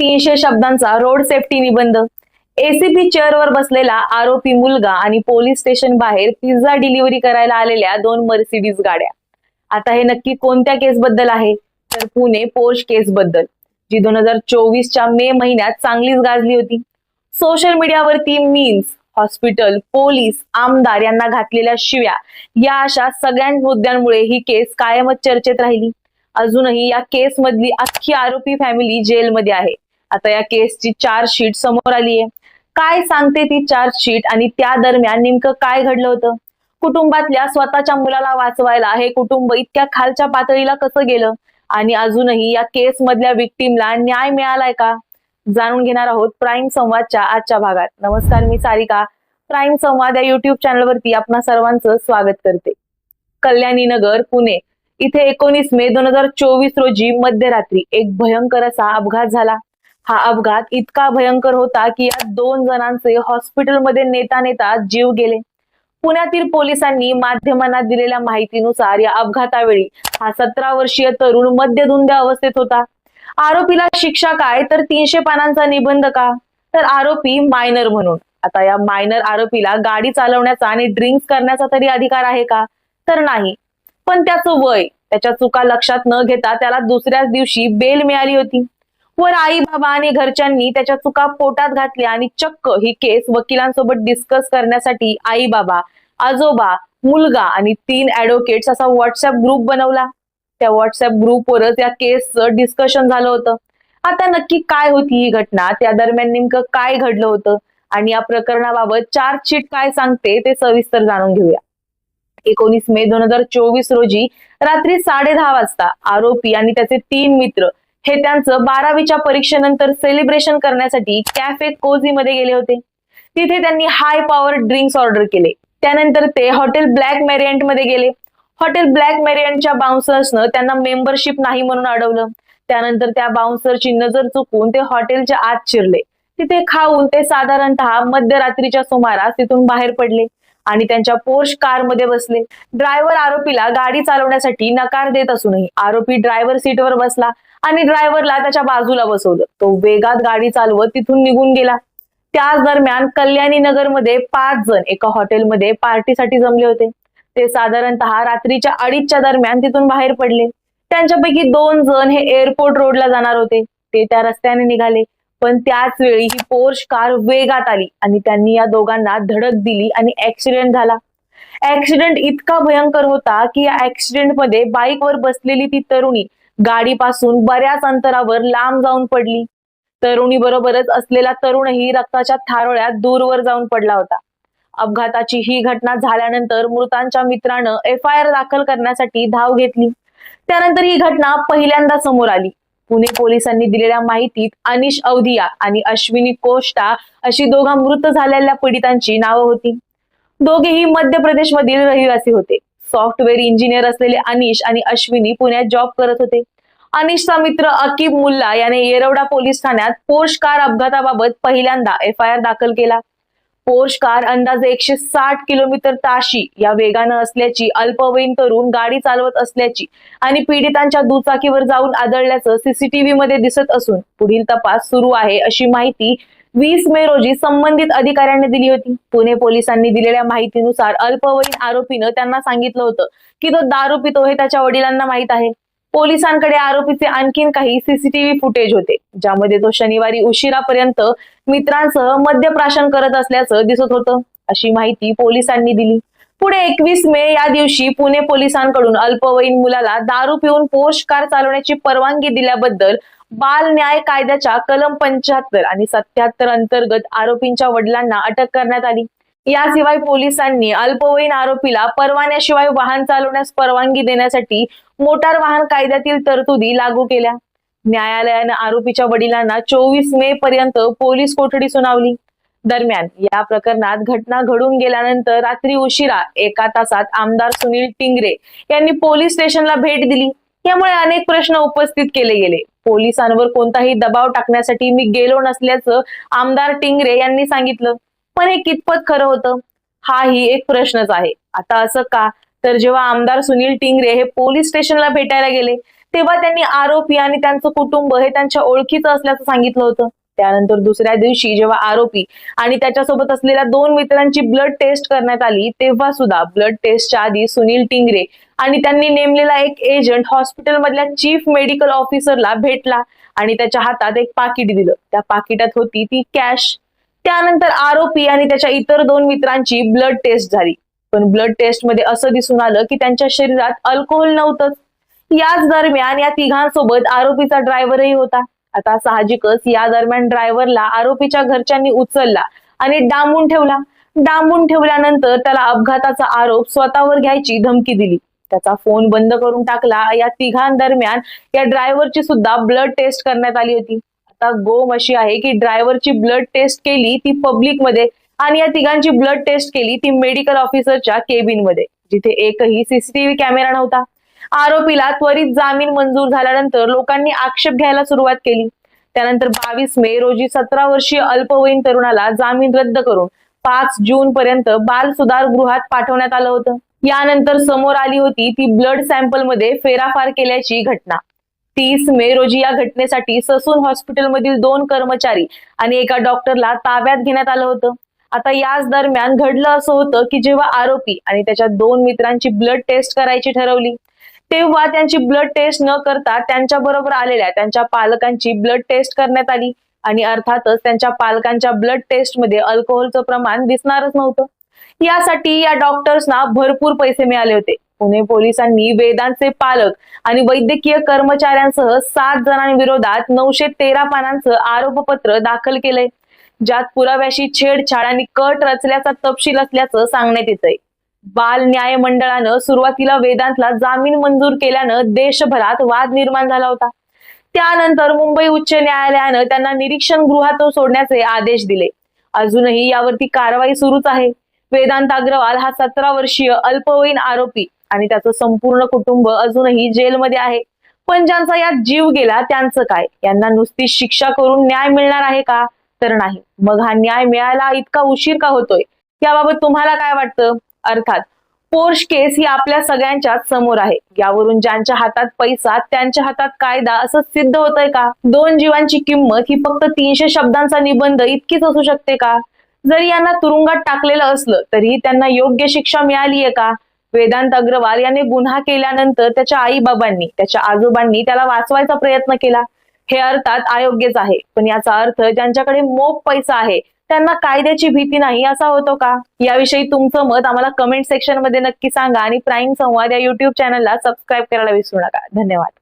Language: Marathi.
तीनशे शब्दांचा रोड सेफ्टी निबंध. एसीपी चेअरवर बसलेला आरोपी मुलगा आणि पोलीस स्टेशन बाहेर पिझ्झा डिलिव्हरी करायला आलेल्या दोन मर्सिडीज गाड्या. आता हे नक्की कोणत्या केस बद्दल आहे? तर पुणे पोर्श केस बद्दल जी दोन हजार चोवीसच्या मे महिन्यात चांगलीच गाजली होती. सोशल मीडियावरती मीन्स हॉस्पिटल पोलीस आमदार यांना घातलेल्या शिव्या या अशा सगळ्या मुद्द्यांमुळे ही केस कायमच चर्चेत राहिली. अजूनही या केस मधली अख्खी आरोपी फॅमिली जेलमध्ये आहे. आता या केसची चार्जशीट समोर आली आहे काय सांगते ती चार्जशीट आणि त्या दरम्यान नेमकं काय घडलं होतं? कुटुंबातल्या स्वतःच्या मुलाला वाचवायला हे कुटुंब इतक्या खालच्या पातळीला कसं गेलं? आणि अजूनही या केस मधल्या विक्टीमला न्याय मिळालाय का? जाणून घेणार आहोत प्राईम संवादच्या आजच्या भागात. नमस्कार मी सारिका. प्राईम संवाद या युट्यूब चॅनलवरती आपणा सर्वांचं स्वागत करते. कल्याणी नगर पुणे. इथे एकोणीस मे दोन हजार चोवीस रोजी मध्यरात्री एक भयंकर असा अपघात झाला. हा अपघात इतका भयंकर होता की या दोन जणांचे हॉस्पिटलमध्ये नेता नेता जीव गेले. पुण्यातील पोलिसांनी माध्यमांना दिलेल्या माहितीनुसार या अपघातावेळी हा सतरा वर्षीय तरुण मद्यधुंद्या अवस्थेत होता. आरोपीला शिक्षा काय? तर तीनशे पानांचा निबंध का? तर आरोपी मायनर म्हणून. आता या मायनर आरोपीला गाडी चालवण्याचा आणि ड्रिंक्स करण्याचा तरी अधिकार आहे का? तर नाही. पण त्याचं वय त्याच्या चुका लक्षात न घेता त्याला दुसऱ्याच दिवशी बेल मिळाली होती. वर आई बाबा आणि घरच्यांनी त्याच्या चुका पोटात घातल्या आणि चक्क ही केस वकिलांसोबत डिस्कस करण्यासाठी आई बाबा आजोबा मुलगा आणि तीन ऍडव्होकेट्स असा व्हॉट्सअप ग्रुप बनवला. त्या व्हॉट्सअप ग्रुपवरच या केसचं डिस्कशन झालं होतं. आता नक्की काय होती ही घटना? त्या दरम्यान नेमकं काय घडलं होतं? आणि या प्रकरणाबाबत चार्जशीट काय सांगते ते सविस्तर जाणून घेऊया. एकोणीस मे दोन हजार चोवीस रोजी रात्री साडे दहा वाजता आरोपी आणि त्याचे तीन मित्र हे त्यांचं बारावीच्या परीक्षेनंतर सेलिब्रेशन करण्यासाठी कॅफे कोझी मध्ये गेले होते. तिथे त्यांनी हाय पॉवर ड्रिंक्स ऑर्डर केले. त्यानंतर ते हॉटेल ब्लॅक मेरियंटमध्ये गेले हॉटेल ब्लॅक मेरियंटच्या बाउन्सर्सनं त्यांना मेंबरशिप नाही म्हणून अडवलं. त्यानंतर त्या बाउन्सरची नजर चुकून ते हॉटेलच्या आत शिरले. तिथे खाऊन ते साधारणतः मध्यरात्रीच्या सुमारास तिथून बाहेर पडले. आणि त्यांच्या पोर्श कारमध्ये बसले. ड्रायव्हर आरोपीला गाडी चालवण्यासाठी नकार देत असूनही आरोपी ड्रायव्हर सीटवर बसला आणि ड्रायव्हरला त्याच्या बाजूला बसवलं. तो वेगात गाडी चालवत तिथून निघून गेला. त्याच दरम्यान कल्याणी नगरमध्ये पाच जण एका हॉटेलमध्ये पार्टीसाठी जमले होते. ते साधारणतः रात्रीच्या अडीचच्या दरम्यान तिथून बाहेर पडले. त्यांच्यापैकी दोन जण हे एअरपोर्ट रोडला जाणार होते. ते त्या रस्त्याने निघाले. पण त्याच वेळी ही पोर्श कार वेगात आली आणि त्यांनी या दोघांना धडक दिली आणि ऍक्सिडेंट झाला. ऍक्सिडेंट इतका भयंकर होता की या ऍक्सिडेंटमध्ये बाईकवर बसलेली ती तरुणी गाडीपासून बऱ्याच अंतरावर लांब जाऊन पडली. तरुणी बरोबरच असलेला तरुणही रक्ताच्या थारोळ्यात दूरवर जाऊन पडला होता. अपघाताची ही घटना झाल्यानंतर मृतांच्या मित्रानं एफ आय आर दाखल करण्यासाठी धाव घेतली. त्यानंतर ही घटना पहिल्यांदा समोर आली. पुणे पोलिसांनी दिलेल्या माहितीत अनिश अवधिया आणि अश्विनी कोष्टा अशी दोघा मृत झालेल्या पीडितांची नावं होती. दोघेही मध्य प्रदेशमधील रहिवासी होते. सॉफ्टवेअर इंजिनियर असलेले अनिश आणि अश्विनी पुण्यात जॉब करत होते. अनिशचा मित्र अकीब मुल्ला याने येरवडा पोलीस ठाण्यात पोर्श कार अपघाताबाबत पहिल्यांदा एफ आय आर दाखल केला. पोर्श कार अंदाजे एकशे साठ किलोमीटर ताशी या वेगानं असल्याची अल्पवयीन तरुण गाडी चालवत असल्याची आणि पीडितांच्या दुचाकीवर जाऊन आदळल्याचं सीसीटीव्ही मध्ये दिसत असून पुढील तपास सुरू आहे अशी माहिती वीस मे रोजी संबंधित अधिकाऱ्यांनी दिली होती. पुणे पोलिसांनी दिलेल्या माहितीनुसार अल्पवयीन आरोपीनं त्यांना सांगितलं होतं की तो दारू पितो हे त्याच्या वडिलांना माहीत आहे. पोलिसांकडे आरोपीचे आणखीन काही सीसीटीव्ही फुटेज होते ज्यामध्ये तो शनिवारी उशिरापर्यंत मित्रांसह मद्यप्राशन करत असल्याचं दिसत होतं. अशी माहिती पोलिसांनी दिली. पुढे एकवीस मे या दिवशी पुणे पोलिसांकडून अल्पवयीन मुलाला दारू पिऊन पोर्श कार चालवण्याची परवानगी दिल्याबद्दल बाल न्याय कायद्याच्या कलम पंच्याहत्तर आणि सत्याहत्तर अंतर्गत आरोपींच्या वडिलांना अटक करण्यात आली. याशिवाय पोलिसांनी अल्पवयीन आरोपीला परवान्याशिवाय वाहन चालवण्यास परवानगी देण्यासाठी मोटार वाहन कायद्यातील तरतुदी लागू केल्या. न्यायालयानं आरोपीच्या वडिलांना चोवीस मे पर्यंत पोलीस कोठडी सुनावली. दरम्यान या प्रकरणात घटना घडून गेल्यानंतर रात्री उशिरा एका तासात आमदार सुनील टिंगरे यांनी पोलीस स्टेशनला भेट दिली. यामुळे अनेक प्रश्न उपस्थित केले गेले. पोलिसांवर कोणताही दबाव टाकण्यासाठी मी गेलो नसल्याचं आमदार टिंगरे यांनी सांगितलं. पण हे कितपत खरं होतं? हाही एक प्रश्नच आहे. आता असं का? तर जेव्हा आमदार सुनील टिंगरे हे पोलीस स्टेशनला भेटायला गेले तेव्हा त्यांनी आरोपी आणि त्यांचं कुटुंब हे त्यांच्या ओळखीचं असल्याचं सांगितलं होतं. त्यानंतर दुसऱ्या दिवशी जेव्हा आरोपी आणि त्याच्यासोबत असलेल्या दोन मित्रांची ब्लड टेस्ट करण्यात आली तेव्हा सुद्धा ब्लड टेस्टच्या आधी सुनील टिंगरे आणि त्यांनी नेमलेला एक एजंट हॉस्पिटल मधल्या चीफ मेडिकल ऑफिसरला भेटला आणि त्याच्या हातात एक पाकिट दिलं. त्या पाकिटात होती ती कॅश त्यानंतर आरोपी आणि त्याच्या इतर दोन मित्रांची ब्लड टेस्ट झाली. पण ब्लड टेस्टमध्ये असं दिसून आलं की त्यांच्या शरीरात अल्कोहोल नव्हतंच याच दरम्यान या तिघांसोबत आरोपीचा ड्रायव्हरही होता. आता साहजिकच या दरम्यान ड्रायव्हरला आरोपीच्या घरच्यांनी उचलला आणि डांबून ठेवला. डांबून ठेवल्यानंतर त्याला अपघाताचा आरोप स्वतःवर घ्यायची धमकी दिली. त्याचा फोन बंद करून टाकला. या तिघांदरम्यान या ड्रायव्हरची सुद्धा ब्लड टेस्ट करण्यात आली होती. आता गोम अशी आहे की ड्रायव्हरची ब्लड टेस्ट केली ती पब्लिकमध्ये आणि या तिघांची ब्लड टेस्ट केली ती मेडिकल ऑफिसरच्या केबिनमध्ये जिथे एकही सीसीटीव्ही कॅमेरा नव्हता. आरोपीला त्वरित जामीन मंजूर झाल्यानंतर लोकांनी आक्षेप घ्यायला सुरुवात केली. त्यानंतर बावीस मे रोजी सतरा वर्षीय अल्पवयीन तरुणाला जामीन रद्द करून पाच जून पर्यंत बाल सुधार गृहात पाठवण्यात आलं होतं. यानंतर समोर आली होती ती ब्लड सॅम्पलमध्ये फेराफार केल्याची घटना. तीस मे रोजी या घटनेसाठी ससून हॉस्पिटलमधील दोन कर्मचारी आणि एका डॉक्टरला ताब्यात घेण्यात आलं होतं. आता याच दरम्यान घडलं असं होतं की जेव्हा आरोपी आणि त्याच्या दोन मित्रांची ब्लड टेस्ट करायची ठरवली तेव्हा त्यांची ब्लड टेस्ट न करता त्यांच्या बरोबर आलेल्या त्यांच्या पालकांची ब्लड टेस्ट करण्यात आली आणि अर्थातच त्यांच्या पालकांच्या ब्लड टेस्टमध्ये अल्कोहोलचं प्रमाण दिसणारच नव्हतं. यासाठी या डॉक्टर्सना भरपूर पैसे मिळाले होते. पुणे पोलिसांनी वेदांचे पालक आणि वैद्यकीय कर्मचाऱ्यांसह सात जणांविरोधात नऊशे तेरा पानांचं आरोपपत्र दाखल केलंय. ज्यात पुराव्याशी छेडछाड आणि कट रचल्याचा तपशील असल्याचं सांगण्यात येतंय. बाल न्याय मंडळानं सुरुवातीला वेदांतला जामीन मंजूर केल्यानं देशभरात वाद निर्माण झाला होता. त्यानंतर मुंबई उच्च न्यायालयानं त्यांना निरीक्षण गृहातून सोडण्याचे आदेश दिले. अजूनही यावरती कारवाई सुरूच आहे. वेदांत अग्रवाल हा सतरा वर्षीय अल्पवयीन आरोपी. आणि त्याचं संपूर्ण कुटुंब अजूनही जेलमध्ये आहे. पण ज्यांचा यात जीव गेला त्यांचं काय? यांना नुसती शिक्षा करून न्याय मिळणार आहे का? तर नाही. मग हा न्याय मिळायला इतका उशीर का होतोय? याबाबत तुम्हाला काय वाटतं? अर्थात पोर्श केस ही आपल्या सगळ्यांच्याच समोर आहे. यावरून ज्यांच्या हातात पैसा त्यांच्या हातात कायदा असं सिद्ध होतंय का? दोन जीवांची किंमत ही फक्त तीनशे शब्दांचा निबंध इतकीच असू शकते का? जरी यांना तुरुंगात टाकलेलं असलं तरीही त्यांना योग्य शिक्षा मिळालीये का? वेदांत अग्रवाल याने गुन्हा केल्यानंतर त्याच्या आई बाबांनी त्याच्या आजोबांनी त्याला वाचवायचा प्रयत्न केला. हे अर्थात अयोग्यच आहे. पण याचा अर्थ ज्यांच्याकडे मोप पैसा आहे त्यांना कायद्याची भीती नाही असा होतो का? याविषयी तुमचं मत आम्हाला कमेंट सेक्शनमध्ये नक्की सांगा आणि प्राईम संवाद या युट्यूब चॅनलला सबस्क्राईब करायला विसरू नका. धन्यवाद.